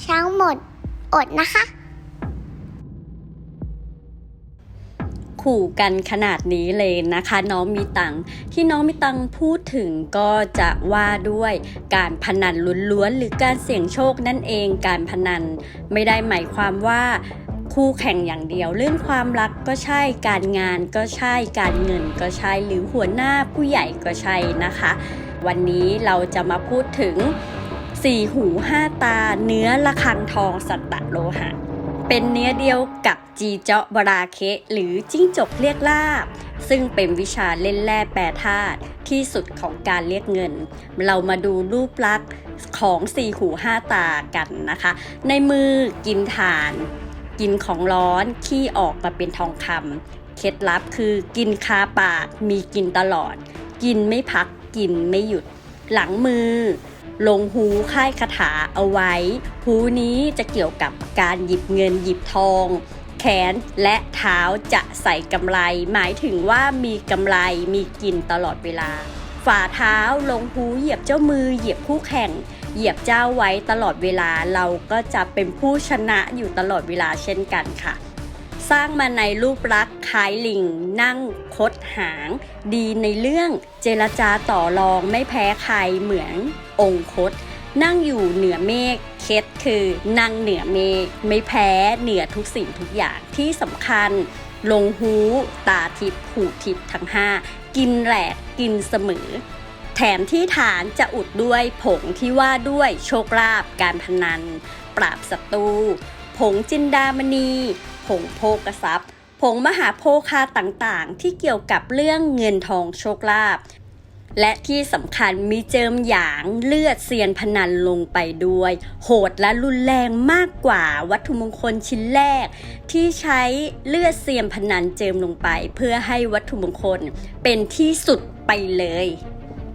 เช้าหมด อดนะคะ ขู่กันขนาดนี้เลยนะคะ น้องมีตังที่น้องมีตังพูดถึงก็จะว่าด้วยการพนันล้วนๆหรือการเสี่ยงโชคนั่นเองการพนันไม่ได้หมายความว่าคู่แข่งอย่างเดียวเรื่องความรักก็ใช่การงานก็ใช่การเงินก็ใช่หรือหัวหน้าผู้ใหญ่ก็ใช่นะคะ วันนี้เราจะมาพูดถึง สี่หูห้าตา เนื้อระฆังทองสัตตโลหะ เป็นเนื้อเดียวกับจีเจาะบราเคะหรือจิ้งจกเรียกลาบ ซึ่งเป็นวิชาเล่นแร่แปรธาตุที่สุดของการเรียกเงิน เรามาดูรูปลักษณ์ของสี่หูห้าตากันนะคะ ในมือกินถ่าน กินของร้อนขี้ออกมาเป็นทองคำเคล็ดลับคือกินคาปากมีกินตลอด กินไม่พักกินไม่หยุด หลังมือ ลงหูค่ายคาถาเอาไว้หูนี้จะเกี่ยวกับการหยิบเงินหยิบทอง แขนและเท้าจะใส่กำไร หมายถึงว่ามีกำไรมีกินตลอดเวลา ฝ่าเท้าลงหูเหยียบเจ้ามือเหยียบคู่แข่ง เหยียบเจ้าไว้ตลอดเวลาเราก็จะเป็นผู้ชนะอยู่ตลอดเวลาเช่นกันค่ะ สร้างมาในรูปลักษณ์คล้ายลิง นั่งคดหาง ดีในเรื่องเจรจาต่อรองไม่แพ้ใครเหมือนองคต นั่งอยู่เหนือเมฆเคล็ดคือ นั่งเหนือเมฆไม่แพ้เหนือทุกสิ่งทุกอย่างที่สำคัญ ลงหู ตาทิพย์หูทิพย์ทั้งห้ากินแหลกกินเสมอแถมที่ฐานจะอุดด้วยผงที่ว่าด้วยโชคลาภการพนัน ปราบศัตรู ผงจินดามณี ผงโภกทรัพย์ ผงมหาโภคาต่างๆ ที่เกี่ยวกับเรื่องเงินทองโชคลาภและที่สำคัญมีเจิมหยางเลือดเซียนพนันลงไปด้วย โหดและรุนแรงมากกว่าวัตถุมงคลชิ้นแรก ที่ใช้เลือดเซียนพนันเจิมลงไป เพื่อให้วัตถุมงคลเป็นที่สุดไปเลย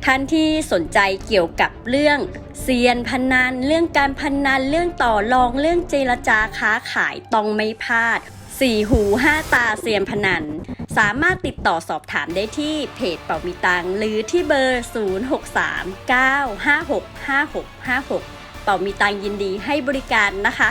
ท่านที่สนใจเกี่ยวกับเรื่องเซียนพนัน เรื่องการพนัน เรื่องต่อรอง เรื่องเจรจาค้าขายต้องไม่พลาดสี่หูห้าตาเซียนพนัน สามารถติดต่อสอบถามได้ที่เพจเป่ามีตังหรือที่เบอร์ 0639565656 เป่ามีตังยินดีให้บริการนะคะ